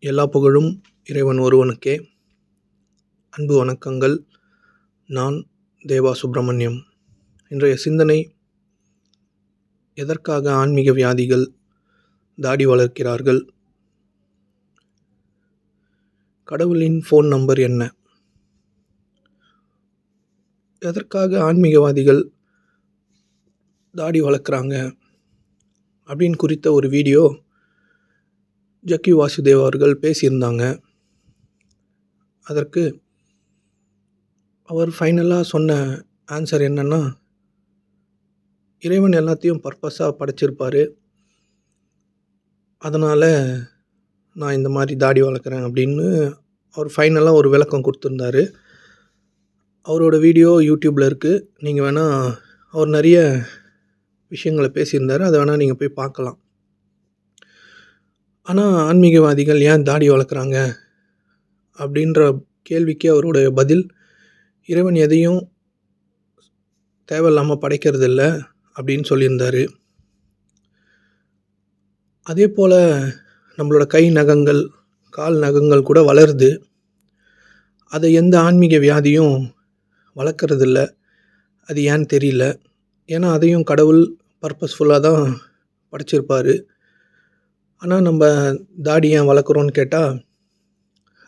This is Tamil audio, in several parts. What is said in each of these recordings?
எல்லா புகழும் இறைவன் ஒருவனுக்கே. அன்பு வணக்கங்கள். நான் தேவா சுப்பிரமணியம். இன்றைய சிந்தனை எதற்காக ஆன்மீக வியாதிகள் தாடி வளர்க்கிறார்கள்? கடவுளின் ஃபோன் நம்பர் என்ன? எதற்காக ஆன்மீகவாதிகள் தாடி வளர்க்குறாங்க? அப்படின்னு குறித்த ஒரு வீடியோ ஜக்கி வாசுதேவ் அவர்கள் பேசியிருந்தாங்க. அதற்கு அவர் ஃபைனலாக சொன்ன ஆன்சர் என்னென்னா இறைவன் எல்லாத்தையும் பர்பஸாக படைச்சிருப்பார். அதனால் நான் இந்த மாதிரி தாடி வளர்க்குறேன் அப்படின்னு அவர் ஃபைனலாக ஒரு விளக்கம் கொடுத்துருந்தாரு. அவரோட வீடியோ யூடியூப்பில் இருக்குது நீங்கள் வேணால் அவர் நிறைய விஷயங்களை பேசியிருந்தார். அதை வேணால் நீங்கள் போய் பார்க்கலாம். ஆனால் ஆன்மீகவாதிகள் ஏன் தாடி வளர்க்குறாங்க? அப்படின்ற கேள்விக்கு அவருடைய பதில் இறைவன் எதையும் தேவையில்லாமல் படைக்கிறதில்ல அப்படின்னு சொல்லியிருந்தார். அதே போல் நம்மளோட கை நகங்கள் கால் நகங்கள் கூட வளருது. அதை எந்த ஆன்மீக வியாதியும் வளர்க்குறதில்ல. அது ஏன்னு தெரியல? ஏன்னா அதையும் கடவுள் பர்பஸ்ஃபுல்லாக தான் படைச்சிருப்பார். ஆனால் நம்ம தாடி ஏன் வளர்க்குறோன்னு கேட்டால்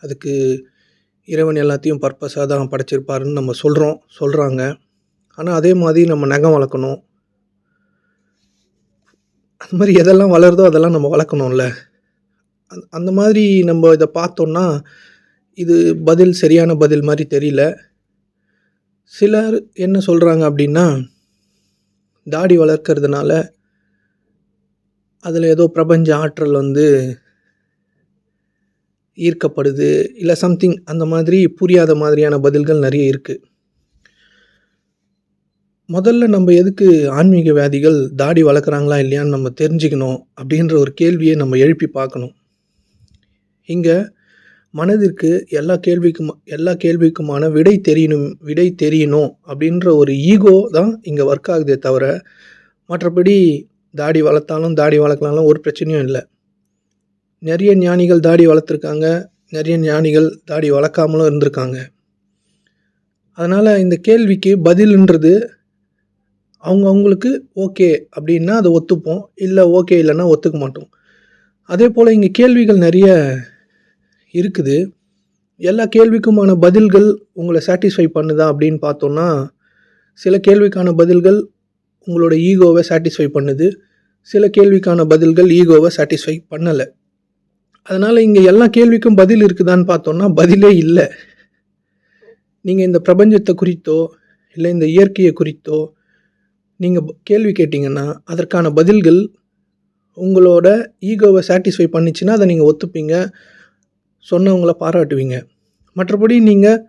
அதுக்கு இறைவன் எல்லாத்தையும் பர்பஸாக தான் படைச்சிருப்பாருன்னு நம்ம சொல்கிறோம் சொல்கிறாங்க ஆனால் அதே மாதிரி நம்ம நகம் வளர்க்கணும். அந்த மாதிரி எதெல்லாம் வளருதோ அதெல்லாம் நம்ம வளர்க்கணும்ல. அந் அந்த மாதிரி நம்ம இதை பார்த்தோன்னா இது பதில் சரியான பதில் மாதிரி தெரியல. சிலர் என்ன சொல்கிறாங்க அப்படின்னா தாடி வளர்க்கறதுனால அதில் ஏதோ பிரபஞ்ச ஆற்றல் வந்து ஈர்க்கப்படுது இல்லை சம்திங் அந்த மாதிரி புரியாத மாதிரியான பதில்கள் நிறைய இருக்குது முதல்ல நம்ம எதுக்கு ஆன்மீக வியாதிகள் தாடி வளர்க்குறாங்களா இல்லையான்னு நம்ம தெரிஞ்சுக்கணும் அப்படின்ற ஒரு கேள்வியை நம்ம எழுப்பி பார்க்கணும். இங்கே மனதிற்கு எல்லா கேள்விக்கும் எல்லா கேள்விக்குமான விடை தெரியணும் விடை தெரியணும் அப்படின்ற ஒரு ஈகோ தான் இங்கே ஒர்க் ஆகுதே தவிர மற்றபடி தாடி வளர்த்தாலும் தாடி வளர்க்கலாலும் ஒரு பிரச்சனையும் இல்லை. நிறைய ஞானிகள் தாடி வளர்த்துருக்காங்க. நிறைய ஞானிகள் தாடி வளர்க்காமலும் இருந்திருக்காங்க. அதனால் இந்த கேள்விக்கு பதிலுன்றது அவங்க அவங்களுக்கு ஓகே அப்படின்னா அதை ஒத்துப்போம். இல்லை ஓகே இல்லைன்னா ஒத்துக்க மாட்டோம். அதே போல் இங்கே கேள்விகள் நிறைய இருக்குது. எல்லா கேள்விக்குமான பதில்கள் உங்களை சாட்டிஸ்ஃபை பண்ணுதா அப்படின்னு பார்த்தோன்னா சில கேள்விக்கான பதில்கள் உங்களோட ஈகோவை சாட்டிஸ்ஃபை பண்ணுது. சில கேள்விக்கான பதில்கள் ஈகோவை சாட்டிஸ்ஃபை பண்ணலை. அதனால் இங்கே எல்லா கேள்விக்கும் பதில் இருக்குதான்னு பார்த்தோன்னா பதிலே இல்லை. நீங்கள் இந்த பிரபஞ்சத்தை குறித்தோ இல்லை இந்த இயற்கையை குறித்தோ நீங்கள் கேள்வி கேட்டிங்கன்னா அதற்கான பதில்கள் உங்களோட ஈகோவை சாட்டிஸ்ஃபை பண்ணிச்சுன்னா அதை நீங்கள் ஒத்துப்பீங்க. சொன்னவங்கள பாராட்டுவீங்க. மற்றபடி நீங்கள்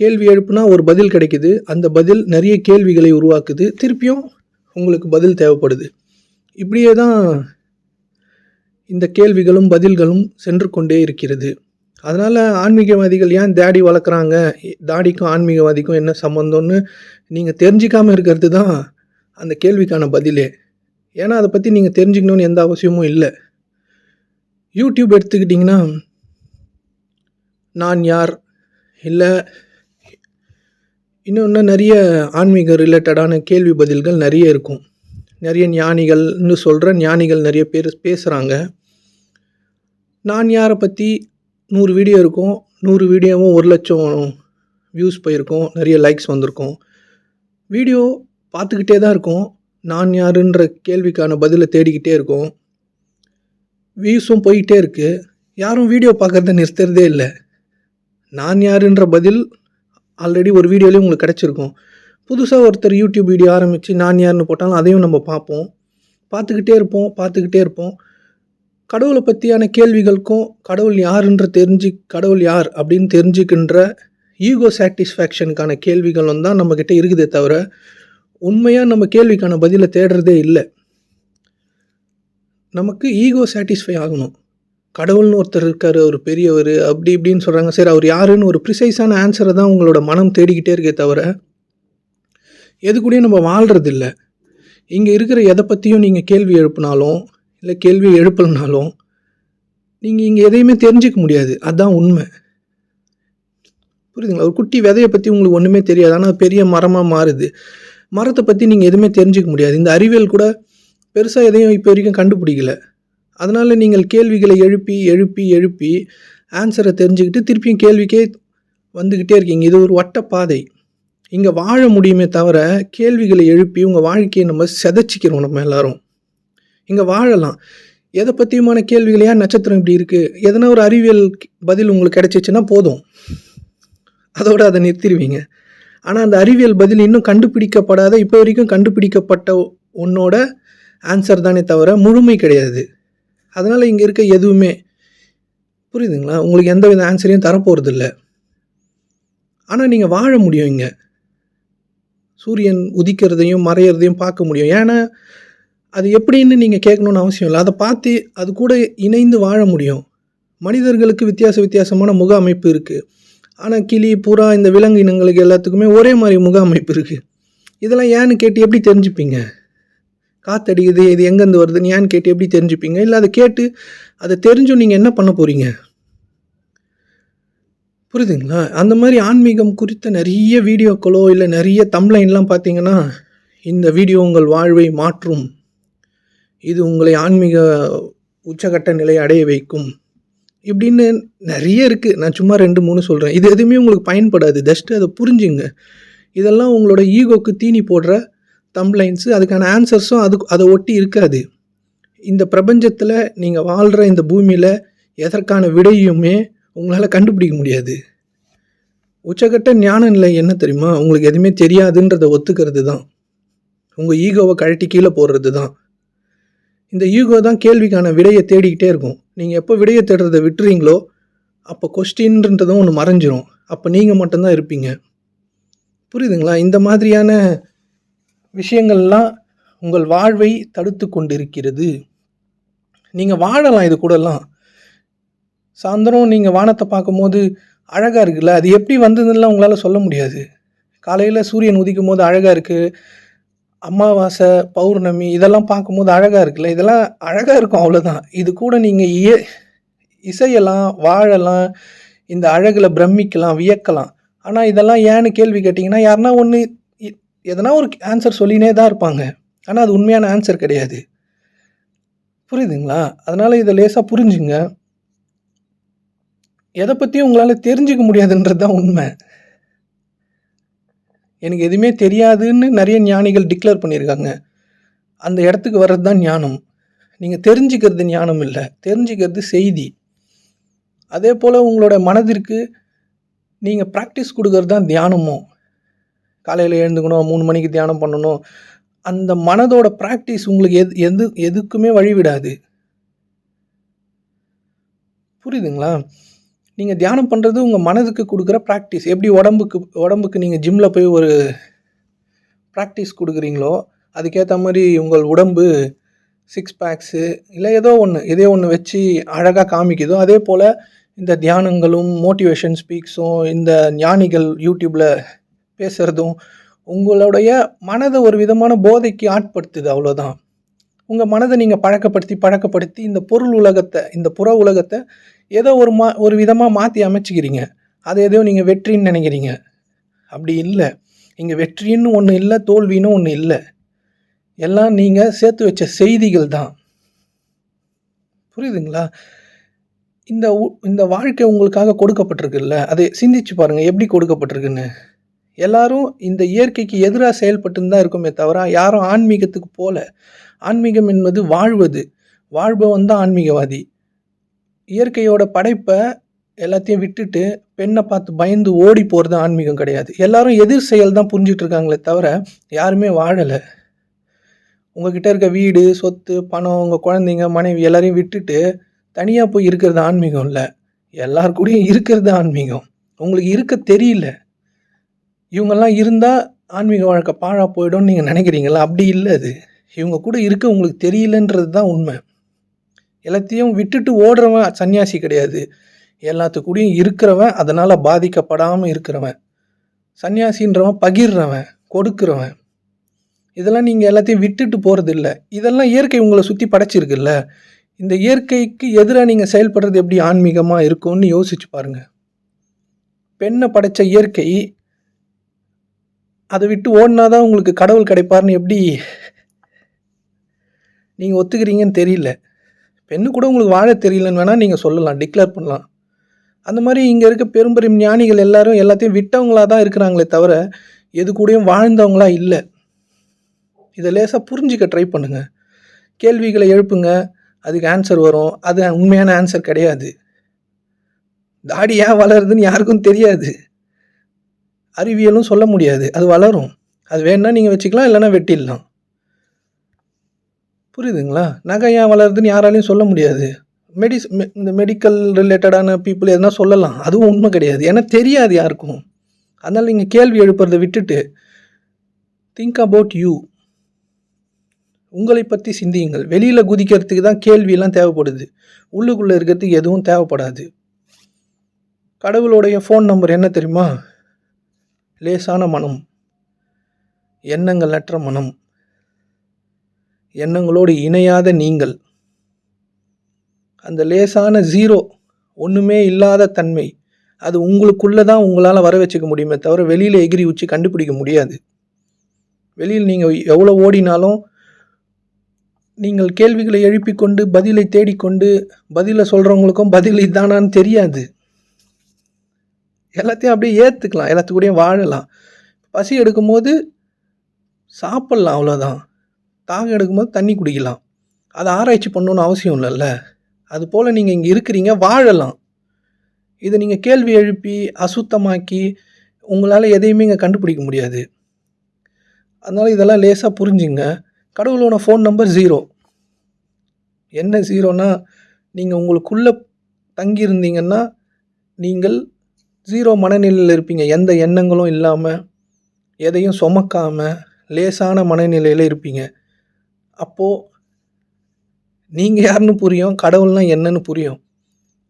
கேள்வி எழுப்புனா ஒரு பதில் கிடைக்குது. அந்த பதில் நிறைய கேள்விகளை உருவாக்குது. திருப்பியும் உங்களுக்கு பதில் தேவைப்படுது. இப்படியே தான் இந்த கேள்விகளும் பதில்களும் சென்று கொண்டே இருக்கிறது. அதனால் ஆன்மீகவாதிகள் ஏன் தாடி வளர்க்குறாங்க? தாடிக்கும் ஆன்மீகவாதிக்கும் என்ன சம்மந்தம்னு நீங்கள் தெரிஞ்சிக்காமல் இருக்கிறது தான் அந்த கேள்விக்கான பதிலே. ஏன்னா அதை பற்றி நீங்கள் தெரிஞ்சுக்கணுன்னு எந்த அவசியமும் இல்லை. யூடியூப் எடுத்துக்கிட்டிங்கன்னா நான் யார்? இல்லை இன்னொன்று நிறைய ஆன்மீக ரிலேட்டடான கேள்வி பதில்கள் நிறைய இருக்கும். நிறைய ஞானிகள்னு சொல்கிற ஞானிகள் நிறைய பேர் பேசுகிறாங்க நான் யாரை பற்றி நூறு வீடியோ இருக்கும் நூறு வீடியோவும் ஒரு லட்சம் வியூஸ் போயிருக்கோம் நிறைய லைக்ஸ் வந்திருக்கும். வீடியோ பார்த்துக்கிட்டே தான் இருக்கும். நான் யாருன்ற கேள்விக்கான பதிலை தேடிக்கிட்டே இருக்கும். வியூஸும் போய்கிட்டே இருக்குது யாரும் வீடியோ பார்க்குறத நிறுத்துறதே இல்லை. நான் யாருன்ற பதில் ஆல்ரெடி ஒரு வீடியோலேயே உங்களுக்கு கிடச்சிருக்கும். புதுசாக ஒருத்தர் யூடியூப் வீடியோ ஆரம்பித்து நான் யாருன்னு போட்டாலும் அதையும் நம்ம பார்ப்போம். பார்த்துக்கிட்டே இருப்போம் பார்த்துக்கிட்டே இருப்போம். கடவுளை பற்றியான கேள்விகளுக்கும் கடவுள் யாருன்ற தெரிஞ்சு கடவுள் யார் அப்படின்னு தெரிஞ்சுக்கின்ற ஈகோ சாட்டிஸ்ஃபேக்ஷனுக்கான கேள்விகளும் தான் நம்மக்கிட்ட இருக்குதே தவிர உண்மையாக நம்ம கேள்விக்கான பதிலை தேடுறதே இல்லை. நமக்கு ஈகோ சாட்டிஸ்ஃபை ஆகணும். கடவுள்னு ஒருத்தர் இருக்கார் அவர் பெரியவர் அப்படி இப்படின்னு சொல்கிறாங்க சரி அவர் யாருன்னு ஒரு ப்ரிசைஸான ஆன்சரை தான் உங்களோட மனம் தேடிக்கிட்டே இருக்கே தவிர எது கூடயும் நம்ம வாழ்கிறதில்ல இங்கே இருக்கிற எதை பற்றியும் நீங்கள் கேள்வி எழுப்பினாலும் இல்லை கேள்வி எழுப்பலனாலும் நீங்கள் இங்கே எதையுமே தெரிஞ்சுக்க முடியாது. அதுதான் உண்மை. புரியுதுங்களா? ஒரு குட்டி விதையை பற்றி உங்களுக்கு ஒன்றுமே தெரியாது. ஆனால் பெரிய மரமாக மாறுது. மரத்தை பற்றி நீங்கள் எதுவுமே தெரிஞ்சுக்க முடியாது. இந்த அறிவியல் கூட பெருசாக எதையும் இப்போ வரைக்கும் கண்டுபிடிக்கல. அதனால் நீங்கள் கேள்விகளை எழுப்பி எழுப்பி எழுப்பி ஆன்சரை தெரிஞ்சுக்கிட்டு திருப்பியும் கேள்விக்கே வந்துக்கிட்டே இருக்கீங்க. இது ஒரு வட்ட பாதை. இங்கே வாழ முடியுமே தவிர கேள்விகளை எழுப்பி உங்கள் வாழ்க்கையை நம்ம செதைச்சிக்கிறோம் நம்ம எல்லாரும். இங்கே வாழலாம். எதை பற்றியுமான கேள்விகள்? ஏன் நட்சத்திரம் இப்படி இருக்குது எதனா ஒரு அறிவியல் பதில் உங்களுக்கு கிடைச்சிச்சுன்னா போதும். அதோடு அதை நிறுத்திடுவீங்க. ஆனால் அந்த அறிவியல் பதில் இன்னும் கண்டுபிடிக்கப்படாத இப்போ வரைக்கும் கண்டுபிடிக்கப்பட்ட உன்னோட ஆன்சர் தானே தவிர முழுமை கிடையாது. அதனால் இங்கே இருக்க எதுவுமே புரியுதுங்களா? உங்களுக்கு எந்த வித ஆன்சரையும் தரப்போகிறது இல்லை ஆனால் நீங்கள் வாழ முடியும் இங்கே. சூரியன் உதிக்கிறதையும் மறையிறதையும் பார்க்க முடியும். ஏன்னா அது எப்படின்னு நீங்கள் கேட்கணுன்னு அவசியம் இல்லை. அதை பார்த்து அது கூட இணைந்து வாழ முடியும். மனிதர்களுக்கு வித்தியாச வித்தியாசமான முக அமைப்பு இருக்குது ஆனால் கிளி புறா இந்த விலங்கு இனங்களுக்கு எல்லாத்துக்குமே ஒரே மாதிரி முக அமைப்பு இருக்குது இதெல்லாம் ஏன்னு கேட்டு எப்படி தெரிஞ்சுப்பீங்க? காத்தடிக்குது இது எங்கேருந்து வருதுன்னு ஏன்னு கேட்டு எப்படி தெரிஞ்சுப்பீங்க? இல்லை அதை கேட்டு அதை தெரிஞ்சும் நீங்கள் என்ன பண்ண போகிறீங்க புரியுதுங்களா? அந்த மாதிரி ஆன்மீகம் குறித்த நிறைய வீடியோக்களோ இல்லை நிறைய தம்லைன்லாம் பார்த்தீங்கன்னா இந்த வீடியோ உங்கள் வாழ்வை மாற்றும். இது உங்களை ஆன்மீக உச்சகட்ட நிலை அடைய வைக்கும். இப்படின்னு நிறைய இருக்குது நான் சும்மா ரெண்டு மூணு சொல்கிறேன் இது எதுவுமே உங்களுக்கு பயன்படாது. ஜஸ்ட்டு அதை புரிஞ்சுங்க. இதெல்லாம் உங்களோட ஈகோக்கு தீனி போடுற தம்ப்லைன்ஸு அதுக்கான ஆன்சர்ஸும் அது அதை ஒட்டி இருக்காது. இந்த பிரபஞ்சத்தில் நீங்கள் வாழ்கிற இந்த பூமியில் எதற்கான விடையுமே உங்களால் கண்டுபிடிக்க முடியாது. உச்சகட்ட ஞான நிலை என்ன தெரியுமா? உங்களுக்கு எதுவுமே தெரியாதுன்றதை ஒத்துக்கிறது தான் உங்கள் ஈகோவை கழட்டி கீழே போடுறது தான் இந்த ஈகோ தான் கேள்விக்கான விடையை தேடிக்கிட்டே இருக்கும். நீங்கள் எப்போ விடையை தேடுறதை விட்டுறீங்களோ அப்போ கொஸ்டின்ன்றதும் ஒன்று மறைஞ்சிரும். அப்போ நீங்கள் மட்டும்தான் இருப்பீங்க. புரியுதுங்களா? இந்த மாதிரியான விஷயங்கள்லாம் உங்கள் வாழ்வை தடுத்து கொண்டிருக்கிறது. நீங்கள் வாழலாம் இது கூடலாம். சாயந்தரம் நீங்கள் வானத்தை பார்க்கும்போது அழகாக இருக்குல்ல? அது எப்படி வந்ததுன்னெலாம் உங்களால் சொல்ல முடியாது. காலையில் சூரியன் உதிக்கும் போது அழகாக இருக்குது அமாவாசை பௌர்ணமி இதெல்லாம் பார்க்கும்போது அழகாக இருக்குல்ல? இதெல்லாம் அழகாக இருக்கும் அவ்வளோதான் இது கூட நீங்கள் இய இசையலாம் வாழலாம் இந்த அழகில் பிரமிக்கலாம் வியக்கலாம். ஆனால் இதெல்லாம் ஏன்னு கேள்வி கேட்டிங்கன்னா யாருன்னா ஒன்று எதனா ஒரு ஆன்சர் சொல்லினே தான் இருப்பாங்க. ஆனால் அது உண்மையான ஆன்சர் கிடையாது. புரியுதுங்களா? அதனால் இதை லேசாக புரிஞ்சுங்க. எதை பற்றியும் உங்களால் தெரிஞ்சுக்க முடியாதுன்றது தான் உண்மை. எனக்கு எதுவுமே தெரியாதுன்னு நிறைய ஞானிகள் டிக்ளேர் பண்ணியிருக்காங்க. அந்த இடத்துக்கு வர்றது தான் ஞானம். நீங்கள் தெரிஞ்சுக்கிறது ஞானம் இல்லை. தெரிஞ்சுக்கிறது செய்தி. அதே போல் உங்களோட மனதிற்கு நீங்கள் ப்ராக்டிஸ் கொடுக்கறது தான் தியானமும். காலையில் எழுந்துக்கணும் மூணு மணிக்கு தியானம் பண்ணணும். அந்த மனதோட ப்ராக்டிஸ் உங்களுக்கு எது எது எதுக்குமே வழிவிடாது. புரியுதுங்களா? நீங்கள் தியானம் பண்ணுறது உங்கள் மனதுக்கு கொடுக்குற ப்ராக்டிஸ் எப்படி உடம்புக்கு உடம்புக்கு நீங்கள் ஜிம்மில் போய் ஒரு ப்ராக்டிஸ் கொடுக்குறீங்களோ அதுக்கேற்ற மாதிரி உங்கள் உடம்பு சிக்ஸ் பேக்ஸு இல்லை ஏதோ ஒன்று இதே ஒன்று வச்சு அழகாக காமிக்குதோ அதே போல் இந்த தியானங்களும் மோட்டிவேஷன் ஸ்பீக்ஸும் இந்த ஞானிகள் யூடியூப்பில் பேசுகிறதும் உங்களுடைய மனதை ஒரு விதமான போதைக்கு ஆட்படுத்துது அவ்வளோதான் உங்கள் மனதை நீங்கள் பழக்கப்படுத்தி பழக்கப்படுத்தி இந்த பொருள் உலகத்தை இந்த புற உலகத்தை ஏதோ ஒரு மா ஒரு விதமாக மாற்றி அமைச்சிக்கிறீங்க. அதை எதையோ நீங்கள் வெற்றின்னு நினைக்கிறீங்க. அப்படி இல்லை. இங்கே வெற்றின்னு ஒன்று இல்லை தோல்வின்னு ஒன்று இல்லை. எல்லாம் நீங்கள் சேர்த்து வச்ச செய்திகள் தான். புரியுதுங்களா? இந்த இந்த வாழ்க்கை உங்களுக்காக கொடுக்கப்பட்டிருக்குல்ல? அதை சிந்திச்சு பாருங்கள் எப்படி கொடுக்கப்பட்டிருக்குன்னு. எல்லாரும் இந்த இயற்கைக்கு எதிராக செயல்பட்டு தான் இருக்குமே தவிர யாரும் ஆன்மீகத்துக்கு போல. ஆன்மீகம் என்பது வாழ்வது. வாழ்பவன் தான் ஆன்மீகவாதி. இயற்கையோட படைப்பை எல்லாத்தையும் விட்டுட்டு பெண்ணை பார்த்து பயந்து ஓடி போகிறது ஆன்மீகம் கிடையாது. எல்லாரும் எதிர் செயல் தான் புரிஞ்சிட்டு இருக்காங்களே தவிர யாருமே வாழலை. உங்ககிட்ட இருக்க வீடு சொத்து பணம் உங்கள் குழந்தைங்க மனைவி எல்லாரையும் விட்டுட்டு தனியாக போய் இருக்கிறது ஆன்மீகம் இல்லை. எல்லார் கூடயும் இருக்கிறது ஆன்மீகம். உங்களுக்கு இருக்க தெரியல. இவங்கெல்லாம் இருந்தால் ஆன்மீக வாழ்க்கை பாழாக போயிடும்னு நீங்கள் நினைக்கிறீங்களா? அப்படி இல்லை அது. இவங்க கூட இருக்க உங்களுக்கு தெரியலன்றது தான் உண்மை. எல்லாத்தையும் விட்டுட்டு ஓடுறவன் சன்னியாசி கிடையாது. எல்லாத்து கூடயும் இருக்கிறவன் அதனால் பாதிக்கப்படாமல் இருக்கிறவன். சன்னியாசின்றவன் பகிர்றவன் கொடுக்குறவன். இதெல்லாம் நீங்கள் எல்லாத்தையும் விட்டுட்டு போகிறது இல்லை இதெல்லாம் இயற்கை உங்களை சுற்றி படைச்சிருக்குல்ல. இந்த இயற்கைக்கு எதிராக நீங்கள் செயல்படுறது எப்படி ஆன்மீகமாக இருக்கும்னு யோசிச்சு பாருங்கள் பெண்ணை படைச்ச இயற்கை அதை விட்டு ஓடினா தான் உங்களுக்கு கடவுள் கிடைப்பார்னு எப்படி நீங்கள் ஒத்துக்கிறீங்கன்னு தெரியல. பெண்ணு கூட உங்களுக்கு வாழ தெரியலன்னு வேணால் நீங்கள் சொல்லலாம். டிக்ளேர் பண்ணலாம். அந்த மாதிரி இங்கே இருக்க பெரும் பெரும் ஞானிகள் எல்லாரும் எல்லாத்தையும் விட்டவங்களா தான் இருக்கிறாங்களே தவிர, எது கூடயும் வாழ்ந்தவங்களா இல்லை இதை லேசாக புரிஞ்சுக்க ட்ரை பண்ணுங்கள் கேள்விகளை எழுப்புங்க. அதுக்கு ஆன்சர் வரும். அது உண்மையான ஆன்சர் கிடையாது. தாடி ஏன் வளருதுன்னு யாருக்கும் தெரியாது. அறிவியலும் சொல்ல முடியாது. அது வளரும். அது வேணால் நீங்கள் வச்சுக்கலாம். இல்லைன்னா வெட்டிடலாம். புரியுதுங்களா? நகை ஏன் வளருதுன்னு யாராலையும் சொல்ல முடியாது. மெடிஸ் மெ இந்த மெடிக்கல் ரிலேட்டடான பீப்புள் எதுனா சொல்லலாம். அதுவும் உண்மை கிடையாது. ஏன்னா தெரியாது யாருக்கும். அதனால் நீங்கள் கேள்வி எழுப்புறத விட்டுட்டு, திங்க் அபவுட் யூ. உங்களை பற்றி சிந்தியுங்கள். வெளியில் குதிக்கிறதுக்கு தான் கேள்வியெல்லாம் தேவைப்படுது. உள்ளுக்குள்ளே இருக்கிறதுக்கு எதுவும் தேவைப்படாது. கடவுளுடைய ஃபோன் நம்பர் என்ன தெரியுமா? லேசான மனம். எண்ணங்களற்ற மனம். எண்ணங்களோடு இணையாத நீங்கள். அந்த லேசான ஜீரோ ஒன்றுமே இல்லாத தன்மை. அது உங்களுக்குள்ளே தான் உங்களால் வர வச்சுக்க முடியுமே தவிர, வெளியில் எகிரி வச்சு கண்டுபிடிக்க முடியாது. வெளியில் நீங்கள் எவ்வளோ ஓடினாலும், நீங்கள் கேள்விகளை எழுப்பிக்கொண்டு பதிலை தேடிக்கொண்டு, பதிலை சொல்கிறவங்களுக்கும் பதில் இதானான்னு தெரியாது. எல்லாத்தையும் அப்படியே ஏற்றுக்கலாம் எல்லாத்து கூடயும் வாழலாம். பசி எடுக்கும்போது சாப்பிடலாம் அவ்வளோதான். தாகம் எடுக்கும்போது தண்ணி குடிக்கலாம். அதை ஆராய்ச்சி பண்ணணும்னு அவசியம் இல்லைல்ல அது போல் நீங்கள் இங்கே இருக்கிறீங்க. வாழலாம். இதை நீங்கள் கேள்வி எழுப்பி, அசுத்தமாக்கி, உங்களால் எதையுமே இங்கே கண்டுபிடிக்க முடியாது. அதனால் இதெல்லாம் லேசாக புரிஞ்சுங்க. கடவுளோட ஃபோன் நம்பர் ஜீரோ என்ன 0ன்னா, நீங்கள் உங்களுக்குள்ளே தங்கியிருந்தீங்கன்னா, நீங்கள் ஜீரோ மனநிலையில் இருப்பீங்க. எந்த எண்ணங்களும் இல்லாமல் எதையும் சுமக்காமல் லேசான மனநிலையில் இருப்பீங்க. அப்போது நீங்கள் யாருன்னு புரியும். கடவுள்னால் என்னன்னு புரியும்.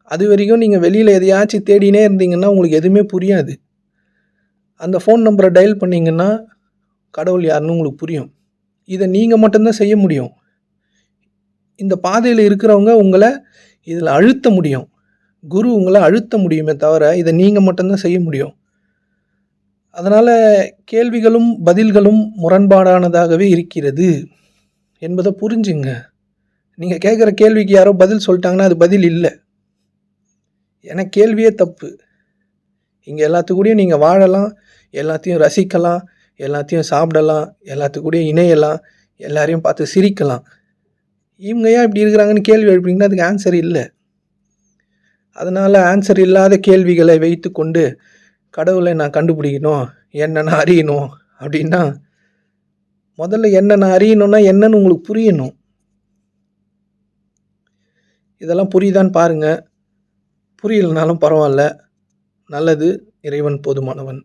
அது வரைக்கும் நீங்கள் வெளியில் எதையாச்சும் தேடினே இருந்தீங்கன்னா, உங்களுக்கு எதுவுமே புரியாது. அந்த ஃபோன் நம்பரை டயல் பண்ணீங்கன்னா, கடவுள் யாருன்னு உங்களுக்கு புரியும். இதை நீங்கள் மட்டும்தான் செய்ய முடியும். இந்த பாதையில் இருக்கிறவங்க உங்களை இதில் அழுத்த முடியும். குரு உங்களை அழுத்த முடியுமே தவிர, இதை நீங்கள் மட்டும்தான் செய்ய முடியும். அதனால் கேள்விகளும், பதில்களும் முரண்பாடானதாகவே இருக்கிறது என்பதை புரிஞ்சுங்க. நீங்கள் கேட்குற கேள்விக்கு யாரோ பதில் சொல்லிட்டாங்கன்னா அது பதில் இல்லை ஏன்னா கேள்வியே தப்பு. இங்கே எல்லாத்துக்கூடயும் நீங்கள் வாழலாம். எல்லாத்தையும் ரசிக்கலாம். எல்லாத்தையும் சாப்பிடலாம். எல்லாத்துக்கூடயும் இணையலாம். எல்லாரையும் பார்த்து சிரிக்கலாம். இவங்க ஏன் இப்படி இருக்கிறாங்கன்னு கேள்வி எழுப்பிங்கன்னா அதுக்கு ஆன்சர் இல்லை அதனால் ஆன்சர் இல்லாத கேள்விகளை வைத்துக்கொண்டு, கடவுளை நான் கண்டுபிடிக்கணும். என்னென்ன அறியணும் அப்படின்னா, முதல்ல என்னென்ன அறியணும்னா என்னன்னு உங்களுக்கு புரியணும். இதெல்லாம் புரியுதான்னு பாருங்கள் புரியலனாலும் பரவாயில்ல நல்லது. இறைவன் போதுமானவன்.